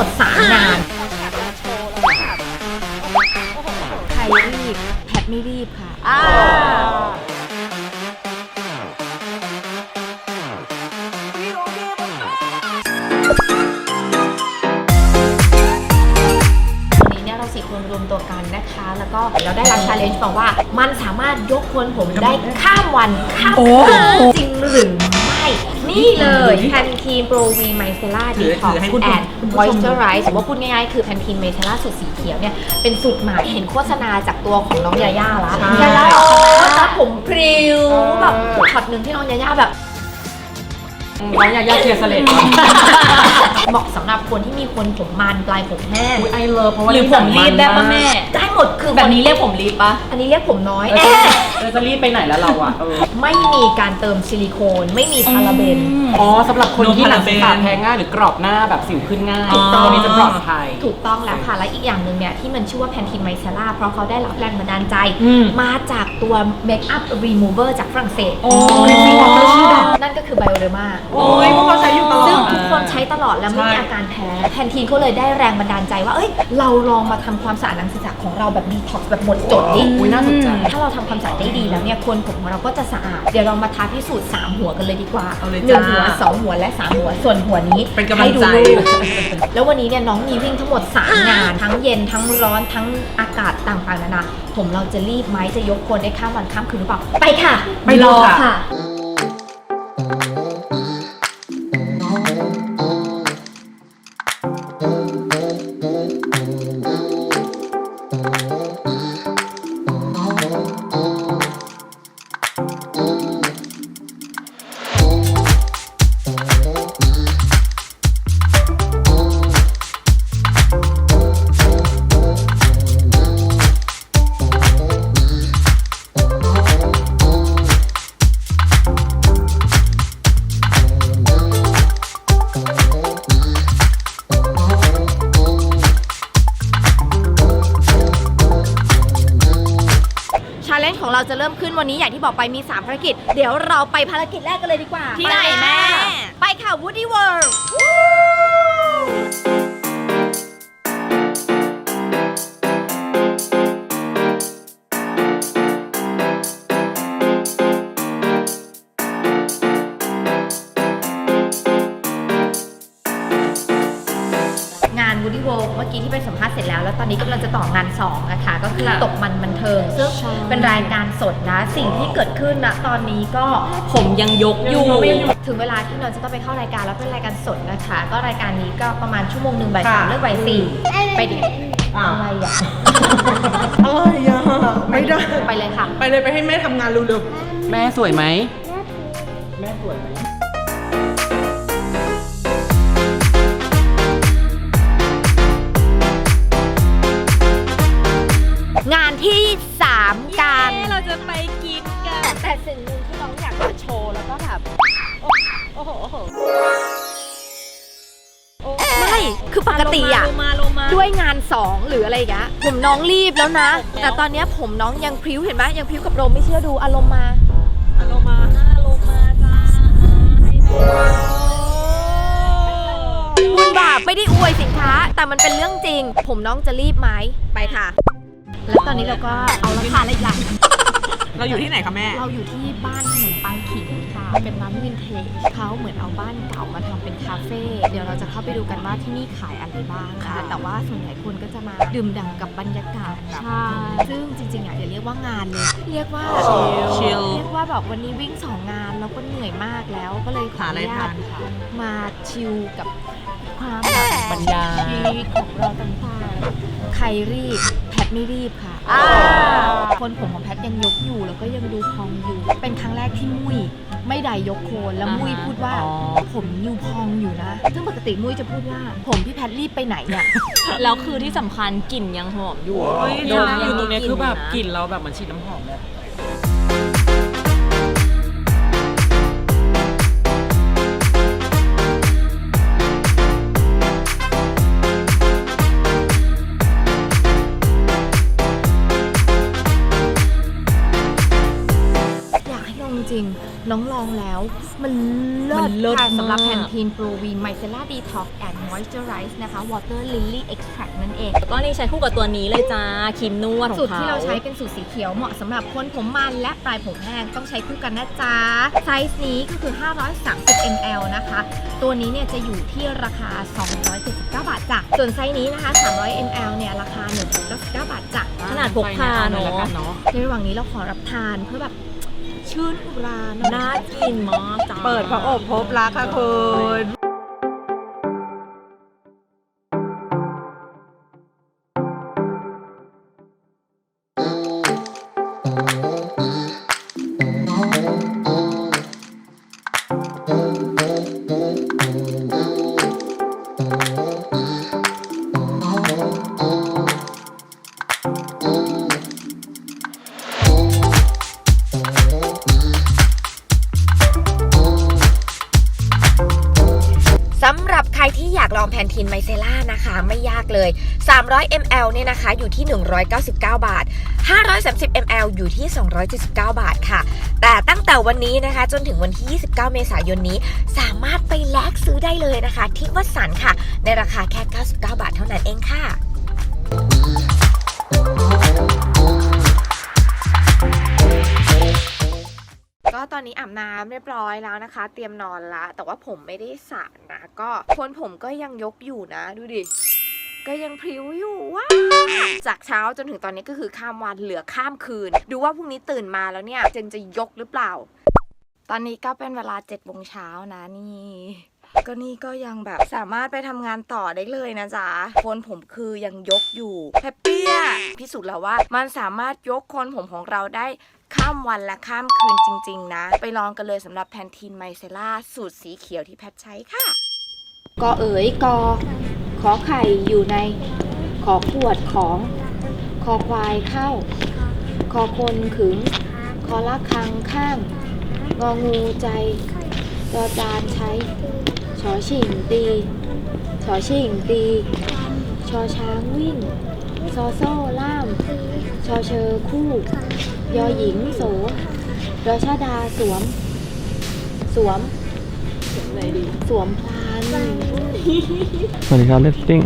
มดสามงานใครรีบแพทไม่รีบค่ะวันนี้เนี่ยเราสี่คนรวมตัวกันนะคะ แล้วก็เราได้รับชาเลนจ์มาว่า มันสามารถยกคนผมได้ข้ามวันข้ามคืนจริงหรือไม่ นี่เลยแพนทีนโปรวีไมเซล่าดีท็อกถือให้ซ์คุณแอนผู้ด์ชมมอยเจอไรส์หรือว่าพูดง่ายๆ คือแพนทีนไมเซล่าสูตรสีเขียวเนี่ย เป็นสูตรใหม่เห็นโฆษณาจากตัวของน้องยาย่าละใช่ยาย่าโอ้ตาผมพริ้วแบบช็อตหนึ่งที่น้องยาย่าแบบ ร้านยายาเทียร์สเลตเหมาะสำหรับคนที่มีคนผมมันปลายผมแห้งอุ้ยไอเลิฟเพราะว่าหรือผมรีบได้ปะแม่ ได้หมดคือแบบนี้เรียกผมรีบปะอันนี้เรียกผมน้อยเอแอะอเราจะรีบไปไหนแล้วเราอะเออไม่มีการเติมซิลิโคนไม่มีพาราเบน อ๋อสำหรับคนที่หนังศีรษะโนพาราเบนแพ้ง่ายหรือกรอบหน้าแบบสิวขึ้นง่ายอ๋อตัวนี้จะปลอดภัย ถูกต้องแล้วค่ะ และอีกอย่างหนึ่งเนี่ยที่มันชื่อว่าแพนทีนไมเซล่าเพราะเขาได้รับแรงบันดาลใจอืมมาจากตัวเมคอัพรีมูเวอร์จากฝรั่งเศสโอ้ยจริงเหรอชื่อดัง เดอร์มาโอ้ยพวกเราใช้อยู่ตลอดซึ่งทุกคนใช้ตลอดแล้วไม่มีใช่อาการแพ้แพนทีนเขาเลยได้แรงบันดาลใจว่าเอ้ยเราลองมาทำความสะอาดหนังศีรษะของเราแบบดีท็อกซ์แบบหมดจดดิอุ้ยน่าสนใจ ถ้าเราทำความสะอาดได้ดีแล้วเนี่ยคนผมของเราก็จะสะอาด เดี๋ยวเรามาท้าพิสูจน์3หัวกันเลยดีกว่าเอาเลยหนึ่งจ้าหัวสองหัวและสามหัวส่วนหัวนี้เป็นกำลังให้ดูใจ รูป แล้ววันนี้เนี่ยน้องมีวิ่งทั้งหมด 3 งาน ทั้งเย็นทั้งร้อนทั้งอากาศต่างๆนานาผมเราจะรีบไหมจะยกคนได้ข้ามวันข้ามคืนหรือเปล่า ไปค่ะไปรอค่ะ ค่ะาเลนจ์ของเราจะเริ่มขึ้นวันนี้อย่างที่บอกไปมี 3 ภารกิจ เดี๋ยวเราไปภารกิจแรกกันเลยดีกว่าที่ไหนแม่ ไปค่ะ Woody World งาน 2นะคะก็คือตกมันบันเทิงซึ่งเป็นรายการสดนะสิ่งที่เกิดขึ้นนะตอนนี้ก็ผมยังยกอยู่ ถึงเวลาที่เราจะต้องไปเข้ารายการแล้วเป็นรายการสดนะคะ ก็รายการนี้ก็ประมาณชั่วโมงหนึ่งบ่ายสามค่ะเลิกบ่ายสี่ไปดิอ้าวอะไรอะอะไรอะไม่ได้ไปเลยค่ะ ไปเลยไปให้แม่ทำงานเร็วแม่สวยไหมแม่สวยไหม ที่ 3การเราจะไปกินกัน แต่สิ่งหนึ่งที่น้องอยากจะโชว์แล้วก็แบบ โอ้โหโอ้โหไม่ คือปกติอะลงมาลงมา ด้วยงาน2หรืออะไรอย่างเงี้ยผมน้องรีบแล้วนะแต่ตอนเนี้ยผมน้องยังพริ้วเห็นไหมยังพริ้วกับโรมไม่เชื่อดูอารมณ์มาลงมาลงมาจ้าบุญบาปไม่ได้อวยสินค้า แต่มันเป็นเรื่องจริง ผมน้องจะรีบไหมไปค่ะ แล้วตอนนี้เราก็เอาราคาอะไรอีกล่ะๆเราอยู่ที่ไหนคะแม่ เราอยู่ที่บ้านขนมปังขิงค่ะ เป็นร้านวินเทจเขาเหมือนเอาบ้านเก่ามาทำเป็นคาเฟ่เดี๋ยวเราจะเข้าไปดูกันว่าที่นี่ขายอะไรบ้างนะคะแต่ว่าส่วนใหญ่คนก็จะมาดื่มด่ำกับบรรยากาศแบบใช่ซึ่งจริงๆอะอย่าเรียกว่างานเลยเรียกว่าชิลเรียกว่าแบบวันนี้วิ่งสองงานแล้วก็เหนื่อยมากแล้วก็เลยขออนุญาตมาชิลกับความแบบบรรยายชีวิตของเราต่างๆใครรีบแพทไม่รีบค่ะคนผมของแพทยังยกอยู่แล้วก็ยังดูพองอยู่ เป็นครั้งแรกที่มุ้ย ไม่ได้ยกโคนแล้วอ่าฮะมุ้ยพูดว่า อ๋อ ผมยูพองอยู่นะ ซึ่งปกติมุ้ยจะพูดว่า ผมพี่แพทรีบไปไหนเนี่ย แล้วคือที่สำคัญกลิ่นยังหอมอยู่เฮ้ยดดมมยัอยู่ตรงเนี้ยคือแบบมีกลิ่นเราแบบเหมือนฉีดน้ำหอมเลย น้องลองแล้ว มันเลิมัศนเลิศค่ะสำหรับมาก แพนทีนโปรวีไมเซล่าดีท็อกแอนด์มอยส์เจอไรส์นะคะ Water Lily Extract นั่นเอง ก็นี่ใช้คู่กับตัวนี้เลยจ้าครีมนวดของสูตรเขาที่เราใช้เป็นสูตรสีเขียวเหมาะสำหรับคนผมมันและปลายผมแห้งต้องใช้คู่กันนะจ๊ะ ไซส์นี้ก็คือ 530 ml นะคะ ตัวนี้เนี่ยจะอยู่ที่ราคา 279 บาทจ้ะ ส่วนไซส์นี้นะคะ 300 ml เนี่ยราคา 199 บาทจ้ะขนาดพกพาเนแล้วกัอะนเนาะในระหว่างนี้เราขอรับทานเพื่อแบบ ชื่นอุราหน่อยน่ากินมากจ้า เปิดพระอบพบรักค่ะคุณากลองแพนทีนไมเซล่านะคะ ไม่ยากเลย 300 ml เนี่ยนะคะอยู่ที่ 199 บาท 530 ml อยู่ที่ 279 บาทค่ะ แต่ตั้งแต่วันนี้นะคะ จนถึงวันที่ 29 เมษายนนี้ สามารถไปแลกซื้อได้เลยนะคะ ที่วัดสันค่ะ ในราคาแค่ 99 บาทเท่านั้นเองค่ะ อนนี้อาบน้ำเรียบร้อยแล้วนะคะ เตรียมนอนละ แต่ว่าผมไม่ได้สระนะ ก็คนผมก็ยังยกอยู่นะ ดูดิ ก็ยังพริ้วอยู่ว้าจากเช้าจนถึงตอนนี้ก็คือข้ามวันเหลือข้ามคืน ดูว่าพรุ่งนี้ตื่นมาแล้วเนี่ยเจนจะยกหรือเปล่า ตอนนี้ก็เป็นเวลา7จ็ดโมงเช้านะนี่ก็นี่ก็ยังแบบสามารถไปทำงานต่อได้เลยนะจ๊ะคนผมคือยังยกอยู่แฮปปี้อะพิสูจน์แล้วว่า มันสามารถยกคนผมของเราได้ข้ามวันและข้ามคืนจริง ๆ นะ ไปลองกันเลยสำหรับแพนทีนไมเซล่าสูตรสีเขียวที่แพทใช้ค่ะกอเอ๋ยกอขอไข่อยู่ใน ขอขวดของ คอควายเข้า คอคนขึง คอละคังข้าง งองูใจจอจานใช้ชอชิงตีชอชิงตีชอช้างวิ่ง ซอโซ่ล่าม ชอเชอคู่ ยอหญิงโสรอชาดาสวม สวมสวมพลาน สวัสดีครับเลสติ้ง